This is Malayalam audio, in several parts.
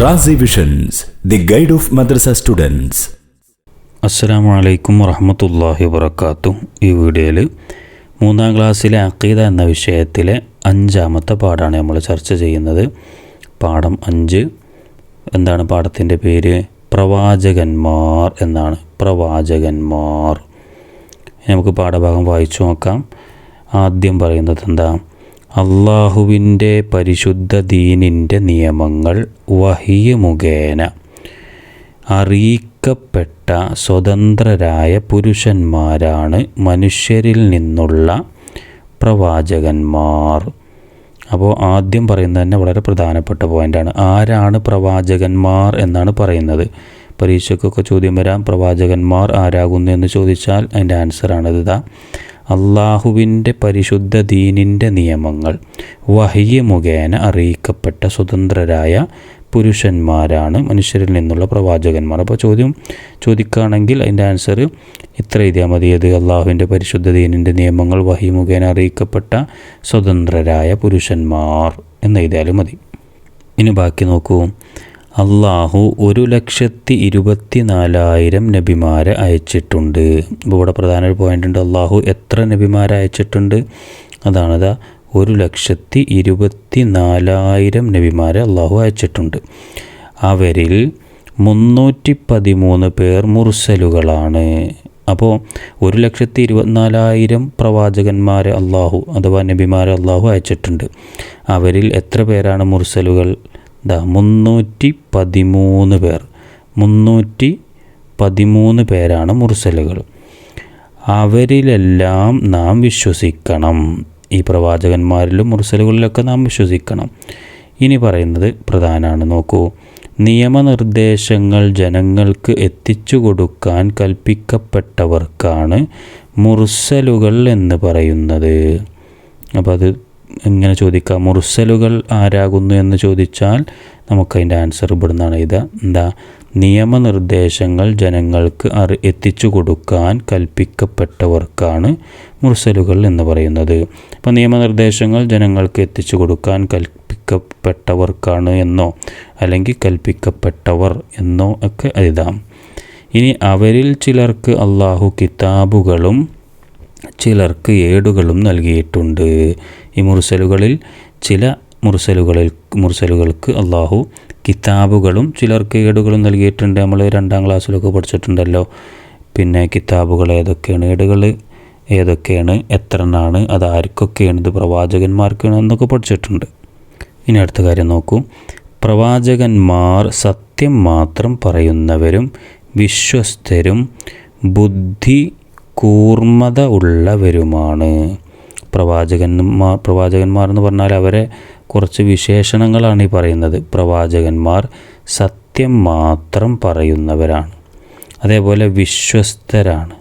Razi visions the guide of madrasa students അസ്സലാമു അലൈക്കും വറഹമത്തല്ലാഹി വബർക്കാത്തു ഈ വീഡിയോയിൽ മൂന്നാം ക്ലാസ്സിലെ അക്കീദ എന്ന വിഷയത്തിലെ അഞ്ചാമത്തെ പാഠമാണ് നമ്മൾ ചർച്ച ചെയ്യുന്നത്. പാഠം അഞ്ച്. എന്താണ് പാഠത്തിന്റെ പേര്? പ്രവാചകന്മാർ എന്നാണ്. പ്രവാചകന്മാർ. നമുക്ക് പാഠഭാഗം വായിച്ചു നോക്കാം. ആദ്യം പറയുന്നത് എന്താ? അള്ളാഹുവിന്റെ പരിശുദ്ധ ദീനിന്റെ നിയമങ്ങൾ വഹിയ മുഖേന അറിയിക്കപ്പെട്ട സ്വതന്ത്രരായ പുരുഷന്മാരാണ് മനുഷ്യരിൽ നിന്നുള്ള പ്രവാചകന്മാർ. അപ്പോൾ ആദ്യം പറയുന്നത് തന്നെ വളരെ പ്രധാനപ്പെട്ട പോയിന്റാണ് ആരാണ് പ്രവാചകന്മാർ എന്നാണ് പറയുന്നത്. പരീക്ഷയ്ക്കൊക്കെ ചോദ്യം വരാം പ്രവാചകന്മാർ ആരാകുന്നു എന്ന് ചോദിച്ചാൽ അതിന്റെ ആൻസറാണ് ഇതാ അള്ളാഹുവിന്റെ പരിശുദ്ധ ദീനിന്റെ നിയമങ്ങൾ. വഹ്യ മുഖേന അറിയിക്കപ്പെട്ട സ്വതന്ത്രരായ പുരുഷന്മാരാണ് മനുഷ്യരിൽ നിന്നുള്ള പ്രവാചകന്മാർ. അപ്പോൾ ചോദ്യം ചോദിക്കുകയാണെങ്കിൽ അതിന്റെ ആൻസർ ഇത്ര എഴുതിയാൽ മതി. അത് അള്ളാഹുവിന്റെ പരിശുദ്ധ ദീനിന്റെ നിയമങ്ങൾ വഹി മുഖേന അറിയിക്കപ്പെട്ട സ്വതന്ത്രരായ പുരുഷന്മാർ എന്ന് എഴുതിയാലും മതി. ഇനി ബാക്കി നോക്കൂ. അള്ളാഹു ഒരു ലക്ഷത്തി ഇരുപത്തി നാലായിരം നബിമാരെ അയച്ചിട്ടുണ്ട്. അപ്പോൾ ഇവിടെ പ്രധാന ഒരു പോയിന്റ് ഉണ്ട്. അള്ളാഹു എത്ര നബിമാരെ അയച്ചിട്ടുണ്ട്? അതാണത് ഒരു ലക്ഷത്തി ഇരുപത്തി നാലായിരം നബിമാരെ അള്ളാഹു അയച്ചിട്ടുണ്ട്. അവരിൽ മുന്നൂറ്റി പതിമൂന്ന് പേർ മുർസലുകളാണ്. അപ്പോൾ ഒരു ലക്ഷത്തി ഇരുപത്തിനാലായിരം പ്രവാചകന്മാരെ അള്ളാഹു അഥവാ നബിമാരെ അള്ളാഹു അയച്ചിട്ടുണ്ട്. അവരിൽ എത്ര പേരാണ് മുർസലുകൾ? ദാ മുന്നൂറ്റി പതിമൂന്ന് പേർ. മുന്നൂറ്റി പതിമൂന്ന് പേരാണ് മുർസലുകൾ. അവരിലെല്ലാം നാം വിശ്വസിക്കണം. ഈ പ്രവാചകന്മാരിലും മുർസലുകളിലൊക്കെ നാം വിശ്വസിക്കണം. ഇനി പറയുന്നത് പ്രധാനമാണ് നോക്കൂ നിയമനിർദ്ദേശങ്ങൾ ജനങ്ങൾക്ക് എത്തിച്ചു കൊടുക്കാൻ കൽപ്പിക്കപ്പെട്ടവർക്കാണ് മുർസലുകൾ എന്ന് പറയുന്നത്. അപ്പോൾ അത് എങ്ങനെ ചോദിക്കാം? മുർസലുകൾ ആരാകുന്നു എന്ന് ചോദിച്ചാൽ നമുക്കതിന്റെ ആൻസർ ഇവിടുന്നാണ് ഇത് എന്താ? നിയമനിർദ്ദേശങ്ങൾ ജനങ്ങൾക്ക് അറി എത്തിച്ചു കൊടുക്കാൻ കൽപ്പിക്കപ്പെട്ടവർക്കാണ് മുർസലുകൾ എന്ന് പറയുന്നത്. അപ്പോൾ നിയമനിർദ്ദേശങ്ങൾ ജനങ്ങൾക്ക് എത്തിച്ചു കൊടുക്കാൻ കൽപ്പിക്കപ്പെട്ടവർക്കാണ് എന്നോ അല്ലെങ്കിൽ കൽപ്പിക്കപ്പെട്ടവർ എന്നോ ഒക്കെ എഴുതാം. ഇനി അവരിൽ ചിലർക്ക് അള്ളാഹു കിതാബുകളും ചിലർക്ക് ഏടുകളും നൽകിയിട്ടുണ്ട്. ഈ മുർസലുകളിൽ ചില മുർസലുകളിൽ മുർസലുകൾക്ക് അള്ളാഹു കിതാബുകളും ചിലർക്ക് ഏടുകളും നൽകിയിട്ടുണ്ട്. നമ്മൾ രണ്ടാം ക്ലാസ്സിലൊക്കെ പഠിച്ചിട്ടുണ്ടല്ലോ. പിന്നെ കിതാബുകൾ ഏതൊക്കെയാണ് ഏടുകൾ ഏതൊക്കെയാണ് എത്ര എണ്ണാണ് അത് ആർക്കൊക്കെയാണ് ഇത് പ്രവാചകന്മാർക്കാണ് എന്നൊക്കെ പഠിച്ചിട്ടുണ്ട്. ഇനി അടുത്ത കാര്യം നോക്കൂ. പ്രവാചകന്മാർ സത്യം മാത്രം പറയുന്നവരും വിശ്വസ്തരും ബുദ്ധി കൂർമ്മത ഉള്ളവരുമാണ്. പ്രവാചകന്മാർ പ്രവാചകന്മാർ എന്ന് പറഞ്ഞാൽ അവരെ കുറച്ച് വിശേഷണങ്ങളാണ് ഈ പറയുന്നത്. പ്രവാചകന്മാർ സത്യം മാത്രം പറയുന്നവരാണ്. അതേപോലെ വിശ്വസ്തരാണ്.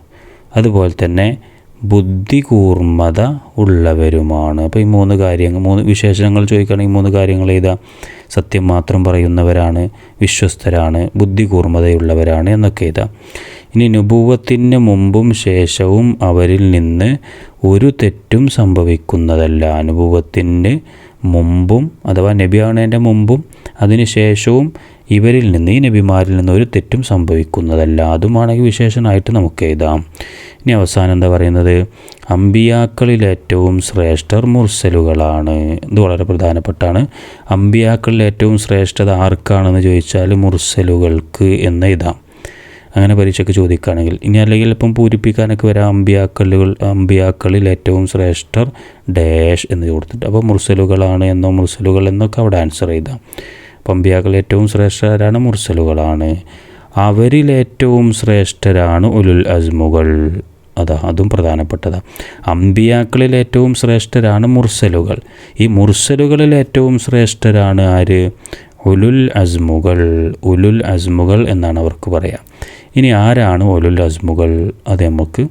അതുപോലെ തന്നെ ബുദ്ധി കൂർമ്മത ഉള്ളവരുമാണ്. അപ്പോൾ ഈ മൂന്ന് കാര്യങ്ങൾ മൂന്ന് വിശേഷണങ്ങൾ ചോദിക്കുകയാണെങ്കിൽ മൂന്ന് കാര്യങ്ങൾ ഏതാ? സത്യം മാത്രം പറയുന്നവരാണ് വിശ്വസ്തരാണ് ബുദ്ധി കൂർമ്മതയുള്ളവരാണ് എന്നൊക്കെ ഇതാ ഇനി നുപൂവത്തിന് മുമ്പും ശേഷവും അവരിൽ നിന്ന് ഒരു തെറ്റും സംഭവിക്കുന്നതല്ല. അനുഭവത്തിന് മുമ്പും അഥവാ നബിയാണേന്റെ മുമ്പും അതിന് ശേഷവും ഇവരിൽ നിന്ന് ഈ നബിമാരിൽ നിന്ന് ഒരു തെറ്റും സംഭവിക്കുന്നതല്ല. അതുമാണെങ്കിൽ വിശേഷനായിട്ട് നമുക്ക് എഴുതാം. ഇനി അവസാനം എന്താ പറയുന്നത്? അമ്പിയാക്കളിൽ ഏറ്റവും ശ്രേഷ്ഠർ മുർസലുകളാണ്. ഇത് വളരെ പ്രധാനപ്പെട്ടാണ്. അമ്പിയാക്കളിൽ ഏറ്റവും ശ്രേഷ്ഠത ആർക്കാണെന്ന് ചോദിച്ചാൽ മുർസലുകൾക്ക് എന്ന് എഴുതാം. അങ്ങനെ പരീക്ഷയ്ക്ക് ചോദിക്കുകയാണെങ്കിൽ. ഇനി അല്ലെങ്കിൽ ഇപ്പം പൂരിപ്പിക്കാനൊക്കെ വരാം അമ്പിയാക്കളുകൾ അമ്പിയാക്കളിൽ ഏറ്റവും ശ്രേഷ്ഠർ ഡാഷ് എന്ന് കൊടുത്തിട്ട്. അപ്പോൾ മുർസലുകളാണ് എന്നോ മുർസലുകൾ എന്നൊക്കെ അവിടെ ആൻസർ ചെയ്താൽ അപ്പം അമ്പിയാക്കൾ ഏറ്റവും ശ്രേഷ്ഠരാണ് മുർസലുകളാണ്. അവരിൽ ഏറ്റവും ശ്രേഷ്ഠരാണ് ഉലുൽ അസ്മുകൾ. അതാ അതും പ്രധാനപ്പെട്ടതാണ് അമ്പിയാക്കളിൽ ഏറ്റവും ശ്രേഷ്ഠരാണ് മുർസലുകൾ. ഈ മുർസലുകളിൽ ഏറ്റവും ശ്രേഷ്ഠരാണ് ആര്? ഉലുൽ അസ്മുകൾ ഉലുൽ അസ്മുകൾ എന്നാണ് അവർക്ക് പറയുക ഇനി ആരാണ് ഉലുൽ അസ്മുകൾ? അത് നമുക്ക്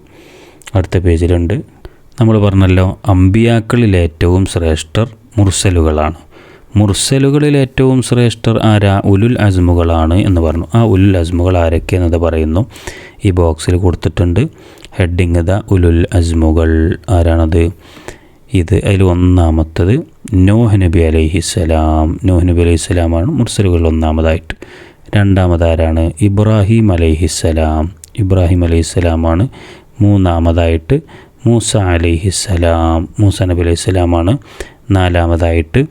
അടുത്ത പേജിലുണ്ട്. നമ്മൾ പറഞ്ഞല്ലോ അമ്പിയാക്കളിൽ ഏറ്റവും ശ്രേഷ്ഠർ മുർസലുകളാണ്. മുർസലുകളിൽ ഏറ്റവും ശ്രേഷ്ഠർ ആരാ? ഉലുൽ അസ്മുകളാണ് എന്ന് പറഞ്ഞു. ആ ഉലുൽ അസ്മുകൾ ആരൊക്കെയെന്നത് പറയുന്നു. ഈ ബോക്സിൽ കൊടുത്തിട്ടുണ്ട്. ഹെഡിങ് ദ ഉലുൽ അസ്മുകൾ. ആരാണത്? ഇത് അതിൽ ഒന്നാമത്തത് നോഹ് നബി അലൈഹിസ്സലാം നോഹ് നബി അലൈഹിസ്സലാമാണ് മുർസലുകളിൽ ഒന്നാമതായിട്ട്. രണ്ടാമതാരാണ് ഇബ്രാഹിം അലൈഹിസ്സലാം ഇബ്രാഹിം അലൈഹിസ്സലാമാണ് മൂന്നാമതായിട്ട് മൂസ അലൈഹിസ്സലാം മൂസ നബി അലൈഹിസ്സലാമാണ് നാലാമതായിട്ട്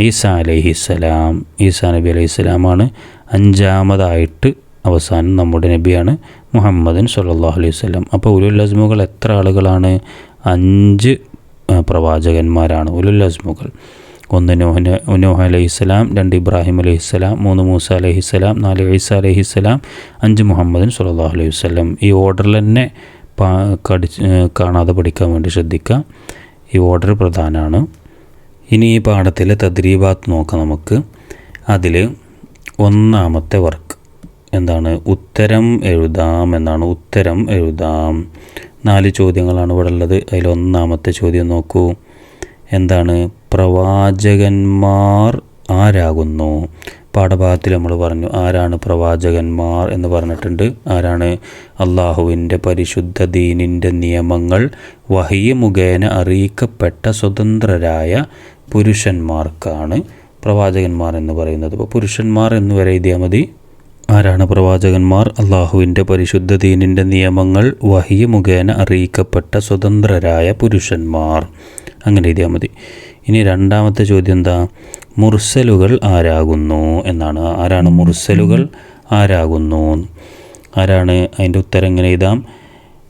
ഈസ അലൈഹിസ്സലാം ഈസ നബി അലൈഹിസ്സലാമാണ് അഞ്ചാമതായിട്ട് അവസാനം നമ്മുടെ നബിയാണ് മുഹമ്മദൻ സല്ലല്ലാഹു അലൈഹി വസല്ലം. അപ്പോൾ ഉലുൽ അസ്മുകൾ എത്ര ആളുകളാണ്? അഞ്ച് പ്രവാചകന്മാരാണ്. ഉലുൽ അസ്മുകൾ ഒന്ന് നോഹന് നോഹ അലൈഹിസ്സലാം രണ്ട് ഇബ്രാഹിം അലൈഹിസ്സലാം മൂന്ന് മൂസ അലൈഹിസ്സലാം നാല് ഈസ അലൈഹിസ്സലാം അഞ്ച് മുഹമ്മദ് സല്ലല്ലാഹു അലൈഹി വസല്ലം. ഈ ഓർഡറിൽ തന്നെ കടിച്ച് കാണാതെ പഠിക്കാൻ വേണ്ടി ശ്രദ്ധിക്കുക. ഈ ഓർഡർ പ്രധാനമാണ് ഇനി ഈ പാഠത്തിലെ തദ്രീബാത്ത് നോക്കാം നമുക്ക്. അതിൽ ഒന്നാമത്തെ വർക്ക് എന്താണ്? ഉത്തരം എഴുതാം എന്നാണ്. ഉത്തരം എഴുതാം. നാല് ചോദ്യങ്ങളാണ് ഇവിടെ ഉള്ളത് അതിൽ ഒന്നാമത്തെ ചോദ്യം നോക്കൂ. എന്താണ്? പ്രവാചകന്മാർ ആരാകുന്നു? പാഠഭാഗത്തിൽ നമ്മൾ പറഞ്ഞു ആരാണ് പ്രവാചകന്മാർ എന്ന് പറഞ്ഞിട്ടുണ്ട്. ആരാണ്? അള്ളാഹുവിന്റെ പരിശുദ്ധ ദീനിന്റെ നിയമങ്ങൾ വഹിയ മുഖേന അറിയിക്കപ്പെട്ട സ്വതന്ത്രരായ പുരുഷന്മാർക്കാണ് പ്രവാചകന്മാർ എന്ന് പറയുന്നത്. അപ്പോൾ പുരുഷന്മാർ എന്ന് വരെ മതി. ആരാണ് പ്രവാചകന്മാർ? അള്ളാഹുവിന്റെ പരിശുദ്ധ ദീനിന്റെ നിയമങ്ങൾ വഹിയ മുഖേന അറിയിക്കപ്പെട്ട സ്വതന്ത്രരായ പുരുഷന്മാർ. അങ്ങനെ എഴുതിയാൽ മതി. ഇനി രണ്ടാമത്തെ ചോദ്യം എന്താ? മുർസലുകൾ ആരാകുന്നു എന്നാണ്. ആരാണ് മുർസലുകൾ ആരാകുന്നു? ആരാണ് അതിന്റെ ഉത്തരം എങ്ങനെ എഴുതാം?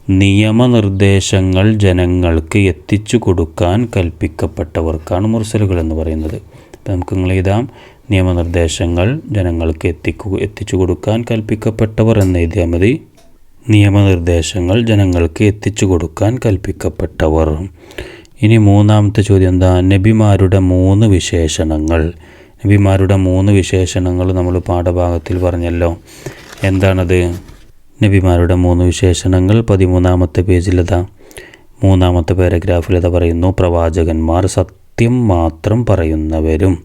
നിയമനിർദ്ദേശങ്ങൾ ജനങ്ങൾക്ക് എത്തിച്ചു കൊടുക്കാൻ കൽപ്പിക്കപ്പെട്ടവർക്കാണ് മുർസലുകൾ എന്ന് പറയുന്നത്. അപ്പം നമുക്ക് നിങ്ങൾ എഴുതാം? നിയമനിർദ്ദേശങ്ങൾ ജനങ്ങൾക്ക് എത്തിക്കു എത്തിച്ചു കൊടുക്കാൻ കൽപ്പിക്കപ്പെട്ടവർ എന്ന് എഴുതിയാൽ മതി. നിയമനിർദ്ദേശങ്ങൾ ജനങ്ങൾക്ക് എത്തിച്ചു കൊടുക്കാൻ കൽപ്പിക്കപ്പെട്ടവർ. ഇനി മൂന്നാമത്തെ ചോദ്യം എന്താ? നബിമാരുടെ മൂന്ന് വിശേഷണങ്ങൾ. നബിമാരുടെ മൂന്ന് വിശേഷണങ്ങൾ നമ്മൾ പാഠഭാഗത്തിൽ പറഞ്ഞല്ലോ. എന്താണത്? നബിമാരുടെ മൂന്ന് വിശേഷണങ്ങൾ പതിമൂന്നാമത്തെ പേജിലതാ മൂന്നാമത്തെ പാരഗ്രാഫിലത പറയുന്നു പ്രവാചകന്മാർ സത്യം മാത്രം പറയുന്നവരും.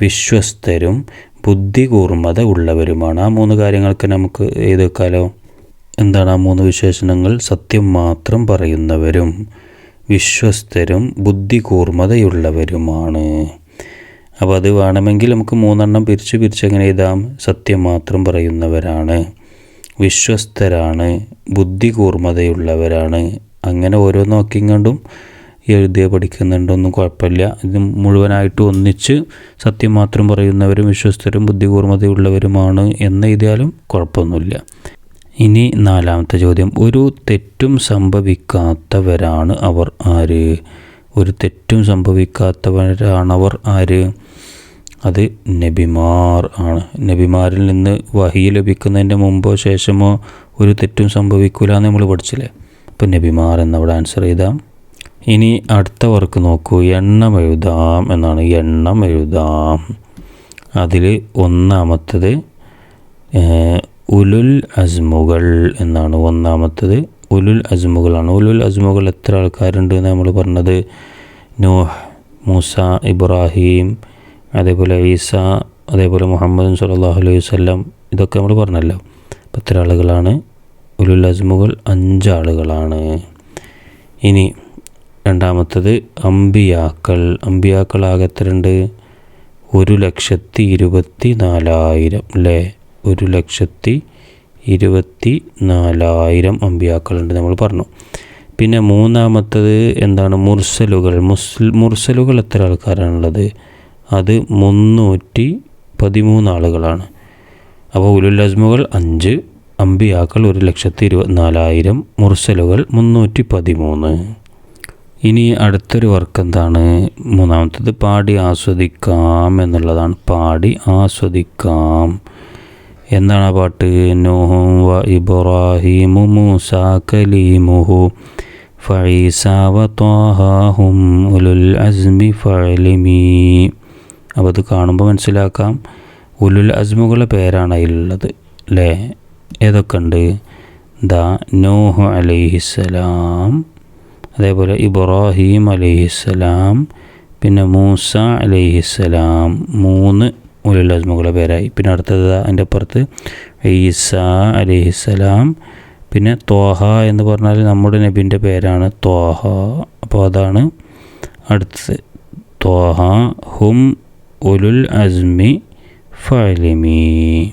വിശ്വസ്തരും ബുദ്ധികൂർമ്മത ഉള്ളവരുമാണ്. ആ മൂന്ന് കാര്യങ്ങൾക്ക് നമുക്ക് ഏത് എന്താണ് ആ മൂന്ന് വിശേഷണങ്ങൾ? സത്യം മാത്രം പറയുന്നവരും വിശ്വസ്തരും ബുദ്ധികൂർമ്മതയുള്ളവരുമാണ് അപ്പോൾ അത് വേണമെങ്കിൽ നമുക്ക് മൂന്നെണ്ണം പിരിച്ച് എങ്ങനെ എഴുതാം? സത്യം മാത്രം പറയുന്നവരാണ് വിശ്വസ്തരാണ് ബുദ്ധികൂർമ്മതയുള്ളവരാണ് അങ്ങനെ ഓരോ നോക്കിങ്ങണ്ടും എഴുതിയ പഠിക്കുന്നുണ്ടൊന്നും കുഴപ്പമില്ല. ഇത് മുഴുവനായിട്ട് ഒന്നിച്ച് സത്യം മാത്രം പറയുന്നവരും വിശ്വസ്തരും ബുദ്ധികൂർമ്മതയുള്ളവരുമാണ് എന്ന് എഴുതിയാലും കുഴപ്പമൊന്നുമില്ല. ഇനി നാലാമത്തെ ചോദ്യം. ഒരു തെറ്റും സംഭവിക്കാത്തവരാണ് അവർ ആര്? ഒരു തെറ്റും സംഭവിക്കാത്തവരാണവർ ആര്? അത് നബിമാർ ആണ്. നബിമാരിൽ നിന്ന് വഹി ലഭിക്കുന്നതിന്റെ മുമ്പോ ശേഷമോ ഒരു തെറ്റും സംഭവിക്കില്ല എന്ന് നമ്മൾ പഠിച്ചില്ലേ? അപ്പോൾ നബിമാർ എന്നവിടെ ആൻസർ ചെയ്താം. ഇനി അടുത്ത വർക്ക് നോക്കൂ. എണ്ണം എഴുതാം എന്നാണ്. എണ്ണം എഴുതാം. അതിൽ ഒന്നാമത്തത് ഉലുൽ അസ്മുകൾ എന്നാണ്. ഒന്നാമത്തത് ഉലുൽ അസ്മുകളാണ് ഉലുൽ അസ്മുകൾ എത്ര ആൾക്കാരുണ്ട് എന്ന് നമ്മൾ പറഞ്ഞത്? നൂഹ് മൂസ ഇബ്രാഹിം അതേപോലെ ഈസ അതേപോലെ മുഹമ്മദ് സല്ലല്ലാഹു അലൈഹി വല്ലം ഇതൊക്കെ നമ്മൾ പറഞ്ഞല്ലോ. പത്ര ആളുകളാണ് ഉലുൽ അസ്മുകൾ അഞ്ചാളുകളാണ്. ഇനി രണ്ടാമത്തത് അമ്പിയാക്കൾ. എത്രയുണ്ട് ഒരു ലക്ഷത്തി ഇരുപത്തി നാലായിരം അല്ലേ ഒരു ലക്ഷത്തി ഇരുപത്തി നാലായിരം അമ്പിയാക്കളുണ്ട് നമ്മൾ പറഞ്ഞു. പിന്നെ മൂന്നാമത്തത് എന്താണ്? മുർസലുകൾ. മുസ്ൽ മുർസലുകൾ എത്ര ആൾക്കാരാണുള്ളത്? അത് മുന്നൂറ്റി പതിമൂന്ന് ആളുകളാണ്. അപ്പോൾ ഉലുല്ലസ്മുകൾ അഞ്ച് അമ്പിയാക്കൾ ഒരു ലക്ഷത്തി ഇരുപത്തിനാലായിരം മുർസലുകൾ മുന്നൂറ്റി പതിമൂന്ന്. ഇനി അടുത്തൊരു വർക്ക് എന്താണ് മൂന്നാമത്തത് പാടി ആസ്വദിക്കാം എന്നുള്ളതാണ്. പാടി ആസ്വദിക്കാം. എന്താണ് ആ പാട്ട്? നോഹും വ ഇബ്രാഹിമു മൂസ കലീമുഹു ഫഈസ വ ഉലുൽ അസ്മി ഫഅലിമീ അപ്പോൾ അത് കാണുമ്പോൾ മനസ്സിലാക്കാം. ഉലുൽ അസ്മുകളുടെ പേരാണ് അതിലുള്ളത് അല്ലേ ഏതൊക്കെ ഉണ്ട് ദ നോഹു അലൈഹിസ്സലാം. അതേപോലെ ഇബ്രാഹിം അലൈഹിസ്സലാം പിന്നെ മൂസ അലൈഹിസ്സലാം. മൂന്ന് ഉലുൽ അസ്മുകളുടെ പേരായി. പിന്നെ അടുത്തത് അതിന്റെ അപ്പുറത്ത് ഈസ അലൈഹിസ്സലാം പിന്നെ ത്വാഹ എന്ന് പറഞ്ഞാൽ നമ്മുടെ നബിന്റെ പേരാണ് ത്വാഹ. അപ്പോൾ അതാണ് അടുത്തത്. ത്വാഹ ഹും ഉലുൽ അസ്മി ഫലിമി.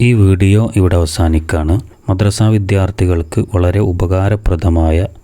ഈ വീഡിയോ ഇവിടെ അവസാനിക്കാണ് മദ്രസ വിദ്യാർത്ഥികൾക്ക് വളരെ ഉപകാരപ്രദമായ